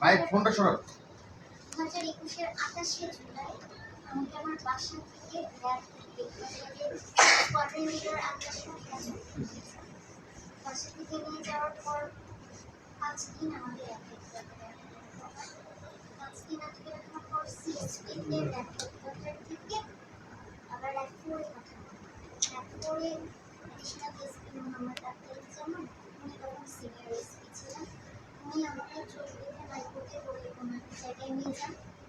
Mic ফোনটা সরান দু হাজার একুশের আঠাশে জুলাই আমাকে আমার বাসা থেকে বাসা থেকে নিয়ে যাওয়ার পর পাঁচ দিন আমাদের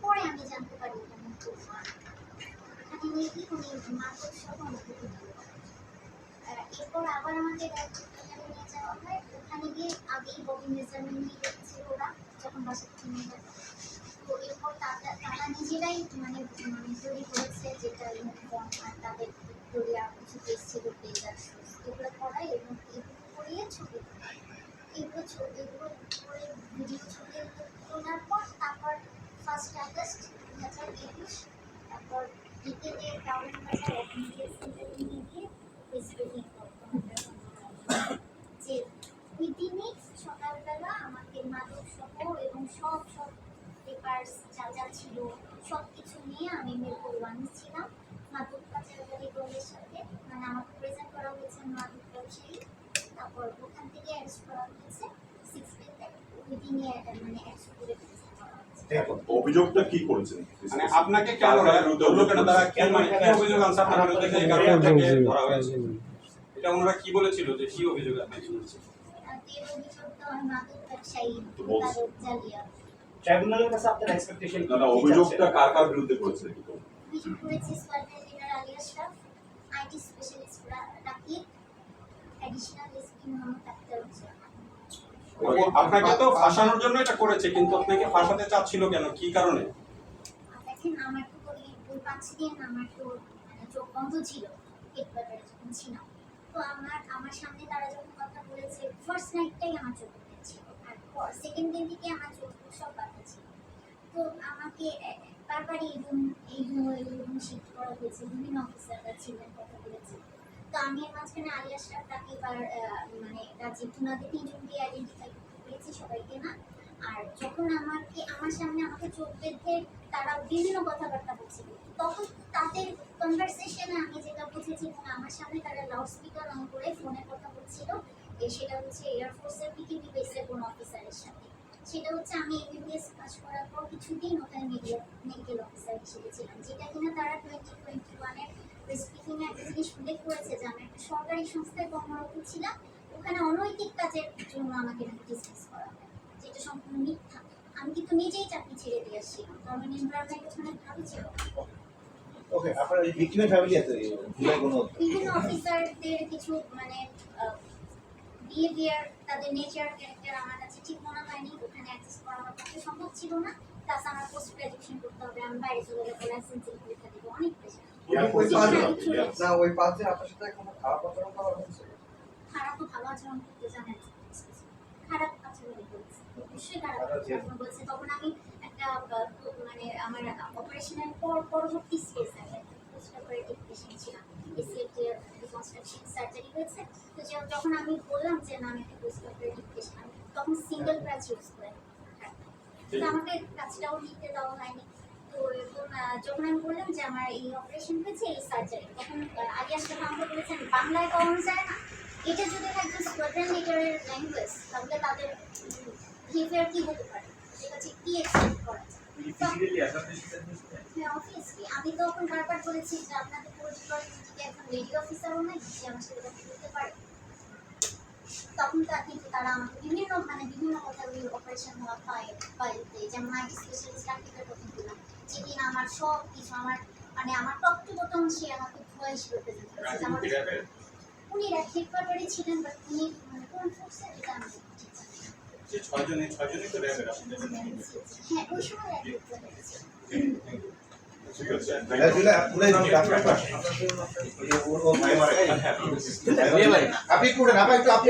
পরে আমি জানতে পারি তুফান এখানে নিয়ে গিয়ে উনি মাদক সহ আমাকে এরপর আবার এখানে নিয়ে যাওয়া হয় ওখানে গিয়ে আগেই ববি মেজারমেন্ট নিয়ে রেখেছে ওরা যখন বাসা থেকে নিয়ে এরপর তারা নিজেরাই মানে তৈরি করেছে যেটা এগুলো করাই এবং এগুলো করিয়ে ছবি। এগুলো ছবি এগুলো করে ভিডিও তোলার পর তারপর ফার্স্ট আগস্ট দু হাজার একুশ তারপর বিকেলে টাউন বাজার অগ্নিজের নিয়ে গিয়ে যে ওই সকালবেলা আমাকে মাদক সহ এবং সব সব পেপার্স যা যা ছিল সব কিছু নিয়ে আমি মিরপুর ওয়ানে ছিলাম। মাদক পাচারকারী দলের সাথে মানে আমাকে প্রেজেন্ট করা হয়েছে মাদক ব্যবসায়ী তারপর ওখান থেকে অ্যারেস্ট করা হয়েছে। সিক্সটিতে ওই দিনই মানে অ্যারেস্ট করে অভিযোগটা কি করেছেন? মানে আপনাকে কেন কেন তারা কেন মানে কি অভিযোগ আনছে? আপনার বিরুদ্ধে এই কারণে আপনাকে ধরা হয়েছে? এটা ওনারা কি বলেছিল যে কি অভিযোগ তো আমি ট্রাইব্যুনালের কাছে আপনার এক্সপেকটেশন না না অভিযোগটা কার কার বিরুদ্ধে করেছে? Squadron leader Ali Ashraf IT specialist Rakib additional SP Mohammad Akhtaruzzaman আপনাকে তো ফাঁসানোর জন্য এটা করেছে কিন্তু আপনাকে ফাঁসাতে চাচ্ছিল কেন? কি কারণে? দেখেন আমার তো ওই ওই পাঁচ দিন আমার তো মানে চোখ বন্ধ ছিল হেডকোয়ার্টারে যখন ছিলাম তো আমার আমার সামনে তারা যখন কথা বলেছে ফার্স্ট নাইটটাই আমার চোখ আর সেকেন্ড দিন থেকে আমার চোখ সব বাধা ছিল। তো আমাকে বারবারই এই রুম এই রুম ওই রুম শিফট করা হয়েছে। বিভিন্ন অফিসাররা ছিলেন, কথা বলেছে তো আমি এর মাঝখানে আলিয়া শাহ তাকে এবার মানে রাজীব টুনাদের তিনজনকে আইডেন্টিফাই করতে পেরেছি, সবাইকে না। আর যখন আমাকে, আমার সামনে আমাকে চোখ বেঁধে তারা বিভিন্ন কথাবার্তা বলছিল, তখন তাদের কনভারসেশনে আমি যেটা বুঝেছি, এবং আমার সামনে তারা লাউড স্পিকার অন করে ফোনে কথা বলছিল সেটা হচ্ছে এয়ারফোর্সের পিকিবি বেসের কোনো অফিসারের সাথে। সেটা হচ্ছে আমি এমবিবিএস পাস করার পর কিছুদিন ওখানে মিডিয়া মেডিকেল অফিসার হিসেবে ছিলাম যেটা কিনা তারা টোয়েন্টি টোয়েন্টি ওয়ানের প্রেসক্রিপশনে একটা জিনিস উল্লেখ করেছে যে আমি একটা সরকারি সংস্থায় কর্মরত ছিলাম ওখানে অনৈতিক কাজের জন্য আমাকে ডিসমিস করা হয় যেটা সম্পূর্ণ মিথ্যা। আমি কিন্তু নিজেই চাকরি ছেড়ে দিয়ে আসছিলাম কারণ এনভায়রনমেন্ট ওখানে ভালো ছিল। ওকে আপনার ভিক্টিমের ফ্যামিলি আছে বিভিন্ন অফিসারদের কিছু মানে বিহেভিয়ার তাদের নেচার ক্যারেক্টার আমার কাছে ঠিক মনে হয়নি। ওখানে অ্যাক্সেস করা আমার পক্ষে সম্ভব ছিল না। প্লাস আমার পোস্ট গ্রাজুয়েশন করতে হবে। আমি বাইরে চলে গেলে লাইসেন্সিং পরীক্ষা দেবো। অনেক প্রেশার. না ওই পাঁচে আপনার সাথে কোনো খারাপ আচরণ করা হয়েছে খারাপ তো ভালো আচরণ করতে জানেন খারাপ আচরণ করেছে। অবশ্যই খারাপ আচরণ করেছে। তখন আমি একটা মানে আমার অপারেশনের পর পরবর্তী স্টেজ আছে পোস্ট অপারেটিভ পেশেন্ট ছিলাম। রিকনস্ট্রাকশন সার্জারি হয়েছে তো যে- যখন আমি বললাম যে না আমি একটা পোস্ট অপারেটিভ পেশেন্ট তখন সিঙ্গেল ক্রাচ ইউজ করে। তো আমাকে কাজটাও নিতে দেওয়া হয়নি তো যখন আমি বললাম যে আমার এই অপারেশন হয়েছে এই সার্জারি তখন আলিয়া সাহেব আমাকে বলেছেন বাংলায় কমানো যায় না এটা যদি একজন স্কোয়াড্রন লিডারের ল্যাঙ্গুয়েজ তাহলে তাদের বিহেভিয়ার কি হতে পারে সেটা হচ্ছে কি এক্সপেক্ট করা যায় তখন তা কিন্তু তারা আমাকে বিভিন্ন মানে বিভিন্ন কথা ওই অপারেশন পায় পাইতে যেমন আইটি স্পেশালিস্ট ডাক্তারের যেদিন আমার সব কিছু, আমার মানে আমার টপ টু বটম সে আমাকে ভয়েস রিপ্রেজেন্ট করেছে আমার উনি হেডকোয়ার্টারে ছিলেন বাট উনি ছয়জনে ছয়জনই তো র্যাবের হ্যাঁ ঠিক আছে আপনি একটু আপনি